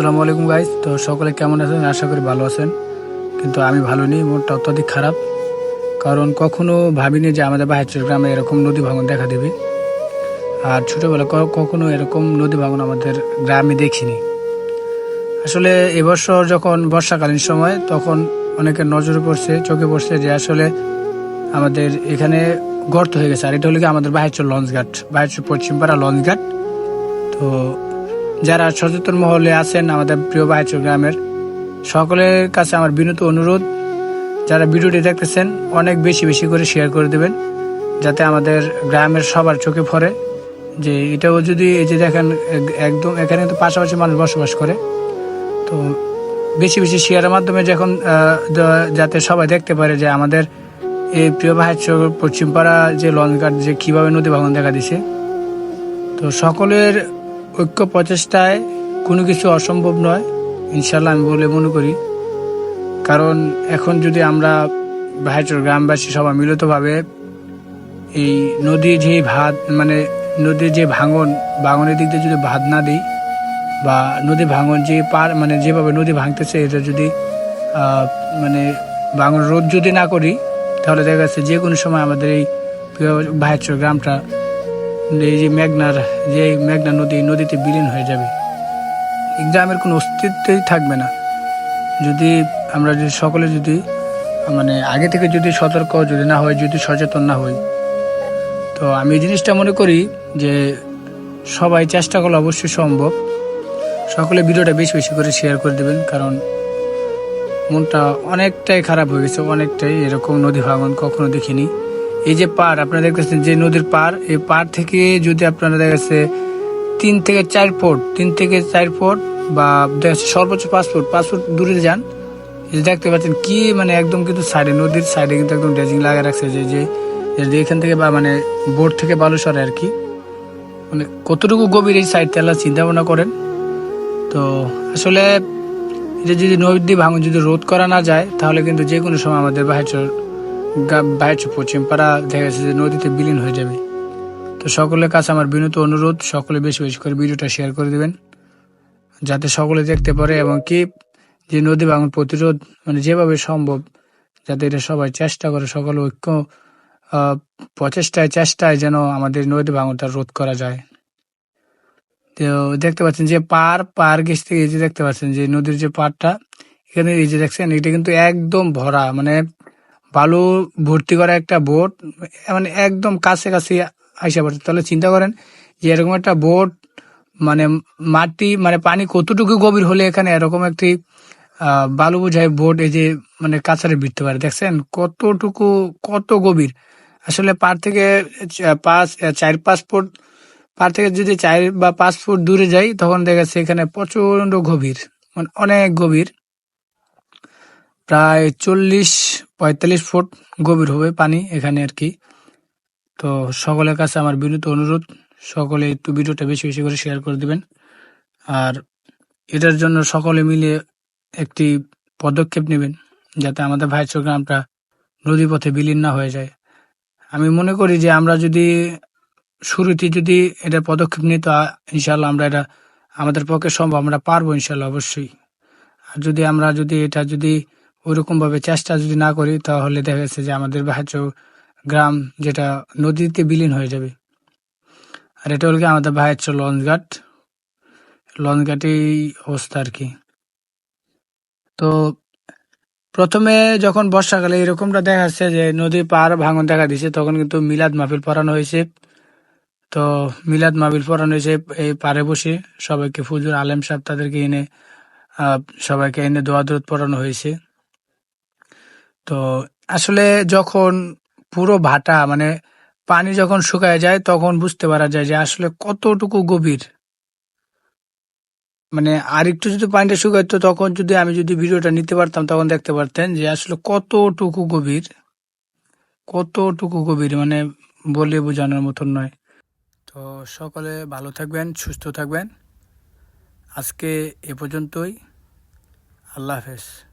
আসসালামু আলাইকুম গাইজ তো সকলে কেমন আছেন? আশা করি ভালো আছেন। কিন্তু আমি ভালো নেই মনটা অত্যধিক খারাপ। কারণ কখনো ভাবিনি যে আমাদের বাহাত্তর গ্রামে এরকম নদী ভাঙন দেখা দেবে। আর ছোটোবেলা কখনো এরকম নদী ভাঙন আমাদের গ্রামে দেখিনি। আসলে এবছর যখন বর্ষাকালীন সময়, তখন অনেকের নজরে পড়ছে, চোখে পড়ছে যে আসলে আমাদের এখানে গর্ত হয়ে গেছে। আর এটা হলো কি আমাদের বাহাত্তর লঞ্চঘাট বাহাত্তর পশ্চিমপাড়া লঞ্চঘাট তো যারা সচেতন মহলে আছেন আমাদের প্রিয় বাহাত্তর গ্রামের, সকলের কাছে আমার বিনীত অনুরোধ, যারা ভিডিওটি দেখতেছেন, অনেক বেশি বেশি করে শেয়ার করে দেবেন, যাতে আমাদের গ্রামের সবার চোখে পড়ে যে এটাও যদি এই যে দেখেন, এক- একদম এখানে তো পাশাপাশি মানুষ বসবাস করে। তো বেশি বেশি শেয়ারের মাধ্যমে যখন যাতে সবাই দেখতে পারে যে আমাদের এই প্রিয় বাহাত্য পশ্চিমপাড়া যে লঞ্চঘাট যে কীভাবে নদী ভাঙন দেখা দিছে, তো সকলের ঐক্য প্রচেষ্টায় কোনো কিছু অসম্ভব নয় ইনশাল্লাহ আমি বলে মনে করি। কারণ এখন যদি আমরা বাহাত্তর গ্রামবাসী সবাই মিলিতভাবে এই নদীর যে ভাত মানে নদীর যে ভাঙন, ভাঙনের দিক দিয়ে যদি ভাত না দিই বা নদী ভাঙন যে পার মানে যেভাবে নদী ভাঙতেছে, এটা যদি মানে ভাঙন রোধ যদি না করি, তাহলে দেখা যাচ্ছে যে কোনো সময় আমাদের এই বাহাত্তর গ্রামটা এই যে মেঘনার, যে মেঘনা নদী নদীতে বিলীন হয়ে যাবে, এই গ্রামের কোনো অস্তিত্বই থাকবে না। যদি আমরা যদি সকলে যদি মানে আগে থেকে যদি সতর্ক, যদি না হয়, যদি সচেতন না হই, তো আমি এই জিনিসটা মনে করি যে সবাই চেষ্টা করলে অবশ্যই সম্ভব। সকলে ভিডিওটা বেশি বেশি করে শেয়ার করে দেবেন, কারণ মনটা অনেকটাই খারাপ হয়ে গেছে, অনেকটাই এরকম নদী ভাঙন কখনো দেখিনি। এই যে পার আপনারা দেখতেছেন যে নদীর পার এই পার থেকে যদি আপনারা দেখা যাচ্ছে তিন থেকে চার ফুট, তিন থেকে চার ফুট বা সর্বোচ্চ পাঁচ ফুট পাঁচ ফুট দূরে যান দেখতে পাচ্ছেন কি মানে একদম কিন্তু সাইডে, নদীর সাইডে কিন্তু একদম ড্রেজিং লাগা রাখছে যে যে এখান থেকে বা মানে বোট থেকে বালু সরে আর কি। মানে কতটুকু গভীর এই সাইড তেলা চিন্তা ভাবনা করেন। তো আসলে এটা যদি নদী ভাঙন যদি রোধ করা না যায়, তাহলে কিন্তু যে কোনো সময় আমাদের বাহাচর বাহাচর পশ্চিম পাড়া দেখা যাচ্ছে যে নদীতে বিলীন হয়ে যাবে। তো সকলের কাছে আমার বিনীত অনুরোধ, সকলে বেশি বেশি করে ভিডিওটা শেয়ার করে দেবেন। যাতে সকলে দেখতে পারে এবং কি যে নদী ভাঙন প্রতিরোধ মানে যেভাবে সম্ভব, যাতে এটা সবাই চেষ্টা করে, সকল ঐক্য প্রচেষ্টায়, চেষ্টায় যেন আমাদের নদী ভাঙনটা রোধ করা যায়। তো দেখতে পাচ্ছেন যে পার পার গেছ থেকে এই যে দেখতে পাচ্ছেন যে নদীর যে পাড়টা, এখানে এই যে দেখছেন, এটা কিন্তু একদম ভরা মানে বালু ভর্তি করা একটা বোট মানে একদম কাছে কাছে আইসা পড়ছে। তাহলে চিন্তা করেন যে এরকম একটা বোট মানে মাটি মানে পানি কতটুকু গভীর হলে এখানে এরকম একটি বালু বোঝাই বোট এই যে মানে কাছারে ভিড়তে পারে। দেখছেন কতটুকু, কত গভীর। আসলে পার থেকে পাঁচ চার, পাঁচ ফুট, পার থেকে যদি চার বা পাঁচ ফুট দূরে যাই, তখন দেখা যাচ্ছে এখানে প্রচণ্ড গভীর মানে অনেক গভীর। প্রায় চল্লিশ, পঁয়তাল্লিশ ফুট গভীর হবে পানি এখানে আর কি। তো সকলের কাছে আমার বিনীত অনুরোধ, সকলে একটু ভিডিওটা বেশি বেশি করে শেয়ার করে দিবেন। আর এটার জন্য সকলে মিলে একটি পদক্ষেপ নেবেন, যাতে আমাদের ভাইচর গ্রামটা নদীপথে বিলীন না হয়ে যায়। আমি মনে করি যে আমরা যদি শুরুতে যদি এটা পদক্ষেপ নিই তো ইনশাল্লাহ আমরা এটা আমাদের পক্ষে সম্ভব, আমরা পারব ইনশাল্লাহ অবশ্যই। আর যদি আমরা যদি এটা যদি ওইরকম ভাবে চেষ্টা যদি না করি, তাহলে দেখা যাচ্ছে যে আমাদের বাহাচ গ্রাম যেটা নদীতে বিলীন হয়ে যাবে। আর এটা হলো কি আমাদের বাহাচ লঞ্চঘাট। লঞ্চঘাটেই অবস্থা আর কি। তো প্রথমে যখন বর্ষাকালে এরকমটা দেখা যাচ্ছে যে নদী পার ভাঙন দেখা দিছে, তখন কিন্তু মিলাদ মাহফিল পড়ানো হয়েছে। তো মিলাদ মাহফিল পড়ানো হয়েছে এই পারে বসে। সবাইকে ফুজুর আলেম সাহেব তাদেরকে এনে সবাইকে এনে দোয়া দরুদ পড়ানো হয়েছে। তো আসলে যখন পুরো ভাটা মানে পানি যখন শুকায় যায়, তখন বুঝতে পারা যায় যে আসলে কতটুকু গভীর। মানে আর একটু যদি পানিটা শুকাইতো, তখন যদি আমি যদি ভিডিওটা নিতে পারতাম, তখন দেখতে পারতেন যে আসলে কতটুকু গভীর। কতটুকু গভীর মানে বলে বোঝানোর মতন নয়। তো সকলে ভালো থাকবেন, সুস্থ থাকবেন। আজকে এ পর্যন্তই। আল্লাহ হাফেজ।